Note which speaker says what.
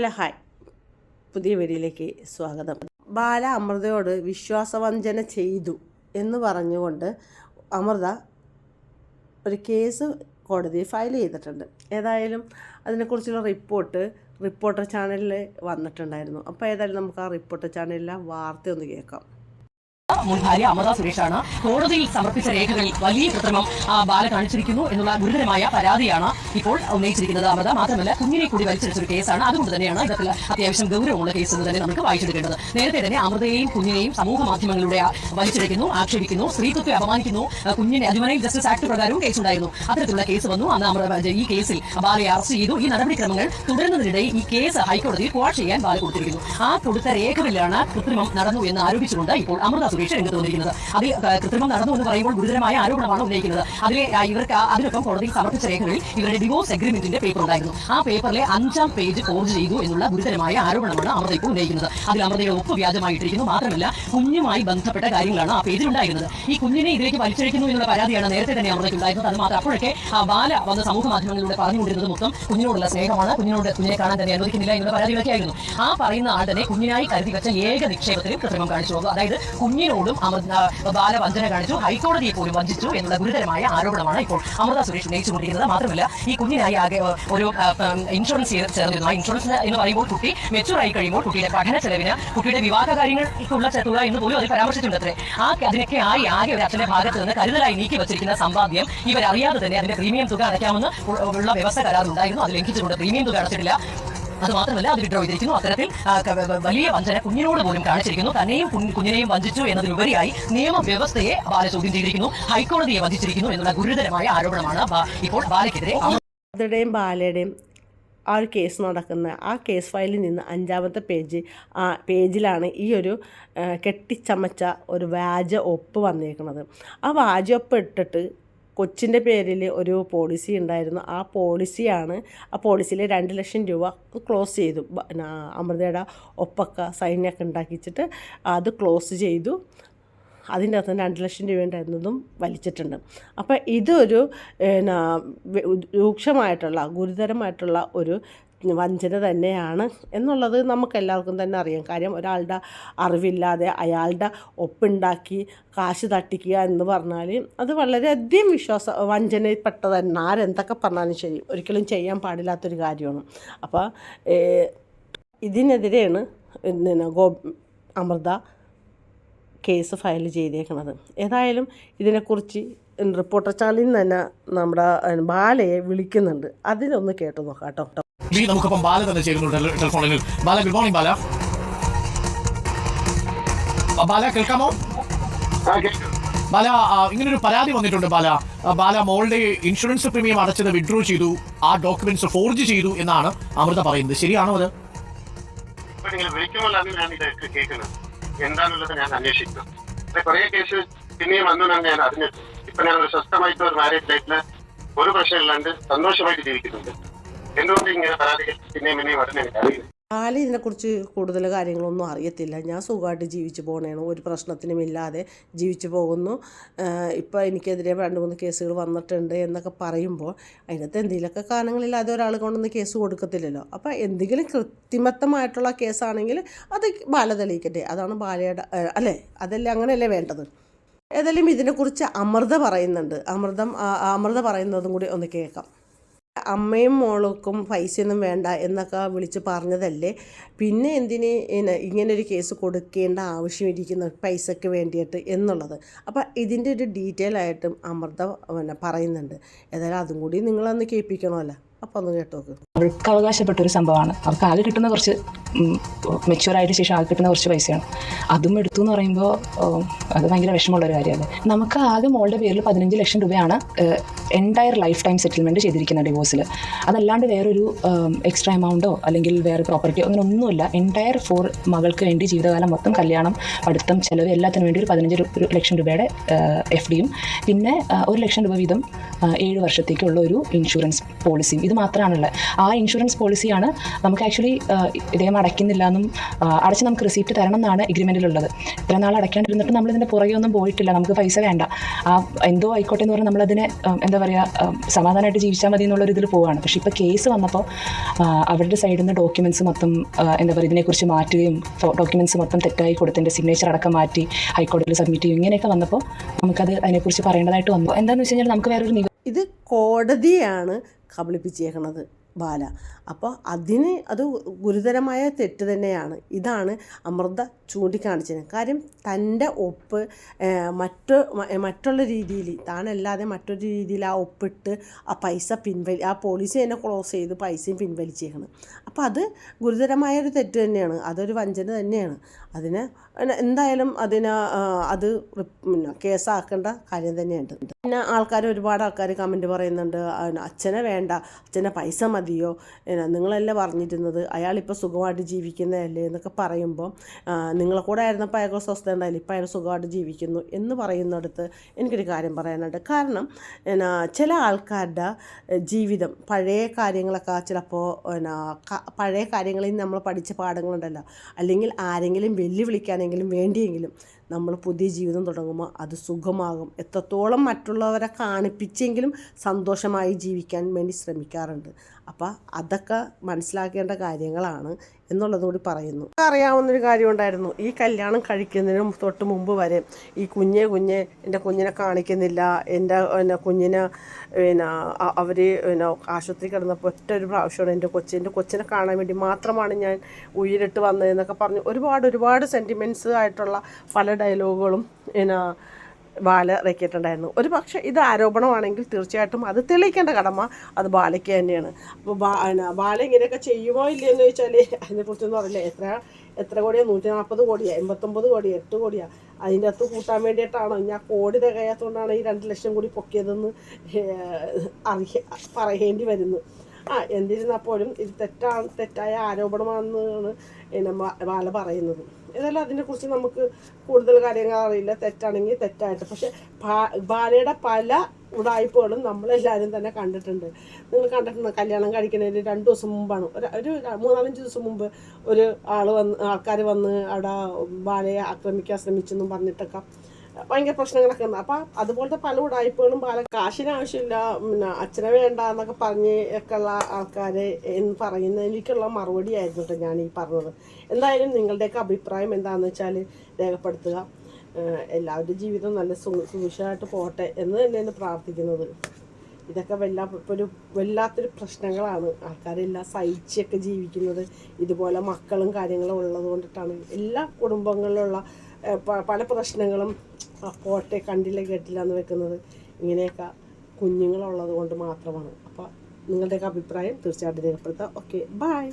Speaker 1: Hello hi. പുതിയ വീഡിയോയിലേക്ക് സ്വാഗതം. ബാല അമൃതയോട് വിശ്വാസവഞ്ചന ചെയ്തു എന്ന് പറഞ്ഞുകൊണ്ട് അമൃത ഒരു കേസ് കോടതിയിൽ ഫയൽ ചെയ്തിട്ടുണ്ട്. ഏതായാലും അതിനെക്കുറിച്ചുള്ള റിപ്പോർട്ട് റിപ്പോർട്ടർ ചാനലിൽ വന്നിട്ടുണ്ടായിരുന്നു. അപ്പോൾ ഏതായാലും നമുക്ക് ആ റിപ്പോർട്ടർ ചാനലിലെ വാർത്ത ഒന്ന് കേൾക്കാം.
Speaker 2: മുൻ ഭാര്യ അമൃത സുരേഷാണ്. കോടതിയിൽ സമർപ്പിച്ച രേഖകളിൽ വലിയ കൃത്രിമം ബാല കാണിച്ചിരിക്കുന്നു എന്നുള്ള ഗുരുതരമായ പരാതിയാണ് ഇപ്പോൾ ഉന്നയിച്ചിരിക്കുന്നത് അമൃത. മാത്രമല്ല കുഞ്ഞിനെ കൂടി വലിച്ചെടുത്ത ഒരു കേസാണ്. അതുകൊണ്ട് തന്നെയാണ് ഇതൊക്കെ അത്യാവശ്യം ഗൗരവമുള്ള കേസ് എന്ന് തന്നെ നമുക്ക് വായിച്ചെടുക്കേണ്ടത് നേരത്തെ തന്നെ അമൃതയെയും കുഞ്ഞിനെയും സമൂഹ മാധ്യമങ്ങളിലൂടെ വലിച്ചെടുക്കുന്നു ആക്ഷേപിക്കുന്നു സ്ത്രീത്വത്തെ അപമാനിക്കുന്നു. കുഞ്ഞിനെ ജുവനൈൽ ജസ്റ്റിസ് ആക്ട് പ്രകാരവും കേസുണ്ടായിരുന്നു അത്തരത്തിലുള്ള കേസ് വന്നു. അന്ന് അമൃത ഈ കേസിൽ ബാലയെ അറസ്റ്റ് ചെയ്തു. ഈ നടപടിക്രമങ്ങൾ തുടരുന്നതിനിടെ ഈ കേസ് ഹൈക്കോടതിയിൽ ക്വാഷ് ചെയ്യാൻ ബാല കൊടുത്തിരിക്കുന്നു. ആ കൊടുത്ത രേഖകളിലാണ് കൃത്രിമം നടന്നു എന്ന് ആരോപിച്ചുകൊണ്ട് ഇപ്പോൾ അമൃത സുരേഷ് രംഗത്ത് വന്നിരിക്കുന്നത് അത് കൃത്രിമം നടന്നു എന്ന് പറയുമ്പോൾ ഗുരുതരമായ ആരോപണമാണ് ഉന്നയിക്കുന്നത്. അതിലെ ഇവർക്ക് അതിനൊപ്പം കോടതിയിൽ സമർപ്പിച്ച രേഖകളിൽ ഇവരുടെ ഡിവോഴ്സ് അഗ്രിമെന്റിന്റെ പേപ്പർ ഉണ്ടായിരുന്നു. ആ പേപ്പറിലെ അഞ്ചാം പേജ് ഫോർജ് ചെയ്തു എന്നുള്ള ഗുരുതരമായ ആരോപണമാണ് അമൃത ഇപ്പോൾ ഉന്നയിക്കുന്നത്. അതിൽ അമൃതയുടെ ഒപ്പ് വ്യാജമായിട്ടിരിക്കുന്നു. മാത്രമല്ല കുഞ്ഞുമായി ബന്ധപ്പെട്ട കാര്യങ്ങളാണ് ആ പേജിൽ ഉണ്ടായിരുന്നത്. ഈ കുഞ്ഞിനെ ഇതിലേക്ക് വലിച്ചഴിക്കുന്നു എന്നുള്ള പരാതിയാണ് നേരത്തെ തന്നെ അമൃതയ്ക്ക് ഉണ്ടായിരുന്നത്. അത് മാത്രം അപ്പോഴൊക്കെ ആ ബാല വന്ന സമൂഹ മാധ്യമങ്ങളിലൂടെ പറഞ്ഞുകൊണ്ടിരുന്നത് മൊത്തം കുഞ്ഞിനോടുള്ള സ്നേഹമാണ്. കുഞ്ഞിനോട് കുഞ്ഞിനെ കാണാൻ തന്നെ അനുവദിക്കുന്നില്ല എന്നുള്ള പരാതികളൊക്കെ ആയിരുന്നു. ആ പറയുന്ന ആൾ തന്നെ കുഞ്ഞിനായി കരുതി വെച്ച ഏക നിക്ഷേപത്തിലും കൃത്രിമം കാണിച്ചു പോകും. അതായത് കുഞ്ഞിനോടും അമൃത ബാലവഞ്ചന കാണിച്ചു ഹൈക്കോടതിയെ പോലും വഞ്ചിച്ചു എന്നുള്ള ഗുരുതരമായ ആരോപണമാണ് ഇപ്പോൾ അമൃത സുരേഷ് ഉന്നയിച്ചുകൊണ്ടിരിക്കുന്നത്. മാത്രമല്ല ഈ കുഞ്ഞിനായി ആകെ ഒരു ഇൻഷുറൻസ് ചേർന്നിരുന്നു. ആ ഇൻഷുറൻസ് എന്ന് പറയുമ്പോൾ കുട്ടി മെച്ചൂറായി കഴിയുമ്പോൾ കുട്ടിയുടെ പഠന ചെലവിന് കുട്ടിയുടെ വിവാഹ കാര്യങ്ങൾക്കുള്ള തുക എന്ന് പോലും അതിൽ പരാമർശിച്ചിട്ടുണ്ട് ആ അതിനൊക്കെ ആയി ആകെ ഒരു അച്ഛന്റെ ഭാഗത്ത് നിന്ന് കരുതലായി നീക്കി വെച്ചിരിക്കുന്ന സമ്പാദ്യം ഇവരറിയാതെ തന്നെ അതിന്റെ പ്രീമിയം തുക അടയ്ക്കാമെന്ന് ഉള്ള വ്യവസ്ഥ കരാറുണ്ടായിരുന്നു അത് ലംഘിച്ചുകൊണ്ട് പ്രീമിയം തുക അടച്ചിട്ടില്ല. അത് മാത്രമല്ല അത് വിഡ്രോ ചെയ്തിരിക്കുന്നു. അത്തരത്തിൽ വലിയ വഞ്ചന കുഞ്ഞിനോട് പോലും കാണിച്ചിരിക്കുന്നു. തന്നെയും കുഞ്ഞിനെയും വഞ്ചിച്ചു എന്നതിലുപരിയായി നിയമവ്യവസ്ഥയെ ബാല ചോദ്യം ചെയ്തിരിക്കുന്നു. ഹൈക്കോടതിയെ വധിച്ചിരിക്കുന്നു എന്നുള്ള ഗുരുതരമായ ആരോപണമാണ് ഇപ്പോൾ ബാലയ്ക്കെതിരെ
Speaker 1: അമൃതയുടെയും ബാലയുടെയും ആ ഒരു കേസ് നടക്കുന്ന ആ കേസ് ഫയലിൽ നിന്ന് അഞ്ചാമത്തെ പേജ് ആ പേജിലാണ് ഈ ഒരു കെട്ടിച്ചമച്ച ഒരു വ്യാജ ഒപ്പ് വന്നേക്കുന്നത്. ആ വ്യാജ ഒപ്പ് ഇട്ടിട്ട് കൊച്ചിന്റെ പേരിൽ ഒരു പോളിസി ഉണ്ടായിരുന്നു. ആ പോളിസിയാണ് ആ പോളിസിയിൽ രണ്ട് ലക്ഷം രൂപ ക്ലോസ് ചെയ്തു. അമൃതയുടെ ഒപ്പൊക്കെ സൈനൊക്കെ ഉണ്ടാക്കിച്ചിട്ട് അത് ക്ലോസ് ചെയ്തു. അതിന്റെ അകത്ത് രണ്ട് ലക്ഷം രൂപ ഉണ്ടായിരുന്നതും വലിച്ചിട്ടുണ്ട്. അപ്പോൾ ഇതൊരു രൂക്ഷമായിട്ടുള്ള ഗുരുതരമായിട്ടുള്ള ഒരു വഞ്ചന തന്നെയാണ് എന്നുള്ളത് നമുക്കെല്ലാവർക്കും തന്നെ അറിയാം. കാര്യം ഒരാളുടെ അറിവില്ലാതെ അയാളുടെ ഒപ്പുണ്ടാക്കി കാശ് തട്ടിക്കുക എന്ന് പറഞ്ഞാൽ അത് വളരെയധികം വിശ്വാസ വഞ്ചനയിൽപ്പെട്ടത് തന്നെ ആരെന്തൊക്കെ പറഞ്ഞാലും ശരി. ഒരിക്കലും ചെയ്യാൻ പാടില്ലാത്തൊരു കാര്യമാണ്. അപ്പോൾ ഇതിനെതിരെയാണ് ഗോ അമൃത കേസ് ഫയൽ ചെയ്തേക്കുന്നത് ഏതായാലും ഇതിനെക്കുറിച്ച് റിപ്പോർട്ടർ ചാനലിൽ നിന്ന് തന്നെ നമ്മുടെ ബാലയെ വിളിക്കുന്നുണ്ട്. അതിനൊന്ന് കേട്ടു നോക്കാം കേട്ടോ.
Speaker 3: ബി നമുക്കൊപ്പം ബാല തന്നെ ചെയ്യുന്നു ടെലിഫോണിൽ ബാല ഗുഡ് മോർണിംഗ് ബാല. ബാല കേൾക്കാമോ? ബാല ഇങ്ങനെ ഇങ്ങനൊരു പരാതി വന്നിട്ടുണ്ട് ബാല. ബാല മോളുടെ ഇൻഷുറൻസ് പ്രീമിയം അടച്ചത് വിഡ്രോ ചെയ്തു. ആ ഡോക്യുമെന്റ്സ് ഫോർജ് ചെയ്തു എന്നാണ് അമൃത പറയുന്നത്. ശരിയാണോ അത്?
Speaker 4: എന്താണുള്ളത് ഞാൻ അന്വേഷിക്കുന്നു പക്ഷെ കുറെ കേസ് പിന്നെയും വന്നു ഞാൻ അറിഞ്ഞിട്ടുണ്ട് ഇപ്പൊ ഞാൻ ഒരു സ്വസ്ഥമായിട്ട് ഒരു മാരേജ് ലൈഫിൽ ഒരു പ്രശ്നമില്ലാണ്ട് സന്തോഷമായിട്ട് ജീവിക്കുന്നുണ്ട്. പിന്നെയും പിന്നെയും വരുന്ന അറിയില്ല
Speaker 1: ഇതിനെക്കുറിച്ച് കൂടുതൽ കാര്യങ്ങളൊന്നും അറിയത്തില്ല. ഞാൻ സുഖമായിട്ട് ജീവിച്ചു പോകണേണ് ഒരു പ്രശ്നത്തിനും ഇല്ലാതെ ജീവിച്ചു പോകുന്നു. ഇപ്പോൾ എനിക്കെതിരെ രണ്ട് മൂന്ന് കേസുകൾ വന്നിട്ടുണ്ട് എന്നൊക്കെ പറയുമ്പോൾ അതിനകത്ത് എന്തെങ്കിലുമൊക്കെ കാരണങ്ങളില്ലാതെ ഒരാൾ കൊണ്ടൊന്നും കേസ് കൊടുക്കത്തില്ലല്ലോ. അപ്പോൾ എന്തെങ്കിലും കൃത്രിമത്വമായിട്ടുള്ള കേസാണെങ്കിൽ അത് ബാല തെളിയിക്കട്ടെ. അതാണ് ബാലയുടെ അല്ലേ? അതല്ലേ അങ്ങനെയല്ലേ വേണ്ടത്? ഏതായാലും ഇതിനെക്കുറിച്ച് അമൃത പറയുന്നുണ്ട്. അമൃതം അമൃത പറയുന്നതും കൂടി ഒന്ന് കേൾക്കാം. അമ്മയും മോൾക്കും പൈസയൊന്നും വേണ്ട എന്നൊക്കെ വിളിച്ച് പറഞ്ഞതല്ലേ? പിന്നെ എന്തിന് ഇങ്ങനെ ഇങ്ങനൊരു കേസ് കൊടുക്കേണ്ട ആവശ്യം ആവശ്യമിരിക്കുന്ന പൈസയ്ക്ക് വേണ്ടിയിട്ട് എന്നുള്ളത്. അപ്പോൾ ഇതിന്റെ ഒരു ഡീറ്റെയിൽ ആയിട്ടും അമൃത പിന്നെ പറയുന്നുണ്ട്. ഏതായാലും അതും കൂടി നിങ്ങളൊന്ന് കേൾപ്പിക്കണമല്ലോ. അപ്പോൾ ഒന്ന് കേട്ടോ നോക്ക്
Speaker 5: അവൾക്ക് അവകാശപ്പെട്ട ഒരു സംഭവമാണ്. അവർക്ക് ആകെ കിട്ടുന്ന കുറച്ച് മെച്യൂർ ആയിട്ട് ശേഷം ആകെ കിട്ടുന്ന കുറച്ച് പൈസയാണ്. അതും എടുത്തു എന്ന് പറയുമ്പോൾ അത് ഭയങ്കര വിഷമമുള്ള ഒരു കാര്യമാണ് നമുക്ക് ആകെ മോളുടെ പേരിൽ പതിനഞ്ച് ലക്ഷം രൂപയാണ് എന്റയർ ലൈഫ് ടൈം സെറ്റിൽമെന്റ് ചെയ്തിരിക്കുന്നത് ഡിവോഴ്സിൽ അതല്ലാണ്ട് വേറൊരു എക്സ്ട്രാ എമൗണ്ടോ അല്ലെങ്കിൽ വേറെ പ്രോപ്പർട്ടിയോ അങ്ങനെ ഒന്നുമില്ല. എന്റയർ ഫോർ മകൾക്ക് വേണ്ടി ജീവിതകാലം മൊത്തം കല്യാണം പഠിത്തം ചിലവ് എല്ലാത്തിനും വേണ്ടി ഒരു പതിനഞ്ച് ലക്ഷം രൂപയുടെ എഫ് ഡിയും പിന്നെ ഒരു ലക്ഷം രൂപ വീതം ഏഴ് വർഷത്തേക്കുള്ള ഒരു ഇൻഷുറൻസ് പോളിസിയും ഇത് മാത്രമാണുള്ളത്. ഇൻഷുറൻസ് പോളിസിയാണ് നമുക്ക് ആക്ച്വലി ഇദ്ദേഹം അടയ്ക്കുന്നില്ല എന്നും ആ, അടച്ച് നമുക്ക് റിസീപ്റ്റ് തരണം എന്നാണ് എഗ്രിമെന്റിലുള്ളത് ഇത്ര നാൾ അടയ്ക്കാണ്ടിരുന്നിട്ട് നമ്മൾ ഇതിന്റെ പുറകെ ഒന്നും പോയിട്ടില്ല. നമുക്ക് പൈസ വേണ്ട. ആ എന്തോ ആയിക്കോട്ടെ എന്ന് പറഞ്ഞാൽ നമ്മളതിനെ ആ, എന്താ പറയുക സമാധാനമായിട്ട് ജീവിച്ചാൽ മതി എന്നുള്ളൊരു ഇതിൽ പോവുകയാണ് പക്ഷേ ഇപ്പോൾ കേസ് വന്നപ്പോൾ അവരുടെ സൈഡിൽ നിന്ന് ഡോക്യുമെന്റ്സ് മൊത്തം എന്താ പറയുക ഇതിനെക്കുറിച്ച് മാറ്റുകയും ഡോക്യുമെന്റ്സ് മൊത്തം തെറ്റായി കൊടുത്തതിന്റെ സിഗ്നേച്ചർ അടക്കം മാറ്റി ഹൈക്കോടതിയിൽ സബ്മിറ്റ് ചെയ്യും. ഇങ്ങനെയൊക്കെ വന്നപ്പോൾ നമുക്കത് അതിനെക്കുറിച്ച് പറയേണ്ടതായിട്ട് വന്നു. എന്താണെന്ന് വെച്ച് കഴിഞ്ഞാൽ നമുക്ക് വേറൊരു
Speaker 1: ഇത് കോടതിയാണ് കബളിപ്പിച്ചേക്കണത്. ബാല. അപ്പോൾ അതിന് അത് ഗുരുതരമായ തെറ്റ് തന്നെയാണ്. ഇതാണ് അമൃത ചൂണ്ടിക്കാണിച്ചത് കാര്യം തന്റെ ഒപ്പ് മറ്റ് മറ്റുള്ള രീതിയിൽ താനല്ലാതെ മറ്റൊരു രീതിയിൽ ആ ഒപ്പിട്ട് ആ പൈസ പിൻവലി ആ പോളിസി തന്നെ ക്ലോസ് ചെയ്ത് പൈസയും പിൻവലിച്ചേക്കണം. അപ്പോൾ അത് ഗുരുതരമായ ഒരു തെറ്റ് തന്നെയാണ്. അതൊരു വഞ്ചന തന്നെയാണ്. അതിന് എന്തായാലും അതിന് അത് കേസാക്കേണ്ട കാര്യം തന്നെയുണ്ട്. പിന്നെ ആൾക്കാർ ഒരുപാട് ആൾക്കാർ കമന്റ് പറയുന്നുണ്ട്. അച്ഛനെ വേണ്ട അച്ഛനെ പൈസ മതിയോ? നിങ്ങളല്ലേ പറഞ്ഞിരുന്നത്? അയാളിപ്പോൾ സുഖമായിട്ട് ജീവിക്കുന്നതല്ലേ എന്നൊക്കെ പറയുമ്പോൾ നിങ്ങളെ കൂടെ ആയിരുന്നപ്പോൾ അയാൾക്ക് സ്വസ്ഥ ഉണ്ടായില്ല. ഇപ്പോൾ അയാൾ സുഖമായിട്ട് ജീവിക്കുന്നു എന്ന് പറയുന്നിടത്ത് എനിക്കൊരു കാര്യം പറയാനുണ്ട്. കാരണം എന്നാ ചില ആൾക്കാരുടെ ജീവിതം പഴയ കാര്യങ്ങളൊക്കെ ചിലപ്പോൾ എന്നാ പഴയ കാര്യങ്ങളിൽ നമ്മൾ പഠിച്ച പാഠങ്ങളുണ്ടല്ലോ. അല്ലെങ്കിൽ ആരെങ്കിലും വെല്ലുവിളിക്കാനെങ്കിലും വേണ്ടിയെങ്കിലും നമ്മൾ പുതിയ ജീവിതം തുടങ്ങുമ്പോൾ അത് സുഖമാകും. എത്രത്തോളം മറ്റുള്ളവരെ കാണിപ്പിച്ചെങ്കിലും സന്തോഷമായി ജീവിക്കാൻ വേണ്ടി ശ്രമിക്കാറുണ്ട്. അപ്പോൾ അതൊക്കെ മനസ്സിലാക്കേണ്ട കാര്യങ്ങളാണ് എന്നുള്ളത് കൂടി പറയുന്നു. അറിയാവുന്നൊരു കാര്യം ഉണ്ടായിരുന്നു. ഈ കല്യാണം കഴിക്കുന്നതിന് തൊട്ട് മുമ്പ് വരെ ഈ കുഞ്ഞെ കുഞ്ഞെ എന്റെ കുഞ്ഞിനെ കാണിക്കുന്നില്ല. എന്റെ പിന്നെ കുഞ്ഞിനെ പിന്നെ അവർ പിന്നെ ആശുപത്രി കിടന്നപ്പോൾ ഒറ്റ ഒരു പ്രാവശ്യമാണ് എന്റെ കൊച്ചിന്റെ കൊച്ചിനെ കാണാൻ വേണ്ടി മാത്രമാണ് ഞാൻ ഉയരിട്ട് വന്നതെന്നൊക്കെ പറഞ്ഞു ഒരുപാട് ഒരുപാട് സെന്റിമെന്റ്സ് ആയിട്ടുള്ള പല ഡയലോഗുകളും പിന്നെ ബാല ഇറക്കിയിട്ടുണ്ടായിരുന്നു ഒരു പക്ഷേ ഇത് ആരോപണമാണെങ്കിൽ തീർച്ചയായിട്ടും അത് തെളിയിക്കേണ്ട കടമ അത് ബാലയ്ക്ക് തന്നെയാണ്. അപ്പോൾ ബാ ബാല ഇങ്ങനെയൊക്കെ ചെയ്യുമോ ഇല്ലയെന്ന് ചോദിച്ചാൽ അതിനെക്കുറിച്ചൊന്നും അറിയില്ല. എത്ര എത്ര കോടിയാ? നൂറ്റി നാൽപ്പത് കോടിയാണ് എൺപത്തൊമ്പത് കോടി എട്ട് കോടിയാണ് അതിന്റെ അകത്ത് കൂട്ടാൻ വേണ്ടിയിട്ടാണോ? ഞാൻ കോടി തികയാത്തതുകൊണ്ടാണ് ഈ രണ്ട് ലക്ഷം കൂടി പൊക്കിയതെന്ന് അറിയ പറയേണ്ടി വരുന്നു. ആ എന്നിരുന്നാൽ പോലും ഇത് തെറ്റാണ് തെറ്റായ ആരോപണമാണെന്നാണ് ബാല പറയുന്നത്. ഏതായാലും അതിനെക്കുറിച്ച് നമുക്ക് കൂടുതൽ കാര്യങ്ങൾ അറിയില്ല. തെറ്റാണെങ്കിൽ തെറ്റായിട്ട്. പക്ഷെ ബാലയുടെ പല ഉടായ്പകളും നമ്മളെല്ലാവരും തന്നെ കണ്ടിട്ടുണ്ട്. നിങ്ങൾ കണ്ടിട്ടുണ്ട്? കല്യാണം കഴിക്കുന്നതിന് രണ്ട് ദിവസം മുമ്പാണ്. ഒരു ഒരു മൂന്നാലഞ്ച് ദിവസം മുമ്പ് ഒരു ആൾ വന്ന് ആൾക്കാർ വന്ന് അവിടെ ബാലയെ ആക്രമിക്കാൻ ശ്രമിച്ചെന്നും പറഞ്ഞിട്ടൊക്കെ. ഭയങ്കര പ്രശ്നങ്ങളൊക്കെ ഉണ്ട്. അപ്പം അതുപോലത്തെ പല ഉടായ്പകളും പല കാശിന് ആവശ്യമില്ല. പിന്നെ അച്ഛനെ വേണ്ട എന്നൊക്കെ പറഞ്ഞ് ഒക്കെ ഉള്ള ആൾക്കാരെ എന്ന് പറയുന്നതിലേക്കുള്ള മറുപടി ആയിരുന്നു ഞാൻ ഈ പറഞ്ഞത്. എന്തായാലും നിങ്ങളുടെയൊക്കെ അഭിപ്രായം എന്താണെന്ന് വെച്ചാൽ രേഖപ്പെടുത്തുക. എല്ലാവരുടെ ജീവിതം നല്ല സുഭിക്ഷമായിട്ട് പോട്ടെ എന്ന് തന്നെയാണ് പ്രാർത്ഥിക്കുന്നത്. ഇതൊക്കെ വല്ലാ ഒരു വല്ലാത്തൊരു പ്രശ്നങ്ങളാണ്. ആൾക്കാരെല്ലാം സഹിച്ചൊക്കെ ജീവിക്കുന്നത്. ഇതുപോലെ മക്കളും കാര്യങ്ങളും ഉള്ളത് കൊണ്ടിട്ടാണ്. എല്ലാ കുടുംബങ്ങളിലുള്ള പല പ്രശ്നങ്ങളും പോട്ടെ കണ്ടില്ല കേട്ടില്ല എന്ന് വെക്കുന്നത് ഇങ്ങനെയൊക്കെ കുഞ്ഞുങ്ങളുള്ളത് കൊണ്ട് മാത്രമാണ്. അപ്പോൾ നിങ്ങളുടെയൊക്കെ അഭിപ്രായം തീർച്ചയായിട്ടും രേഖപ്പെടുത്താം. Okay bye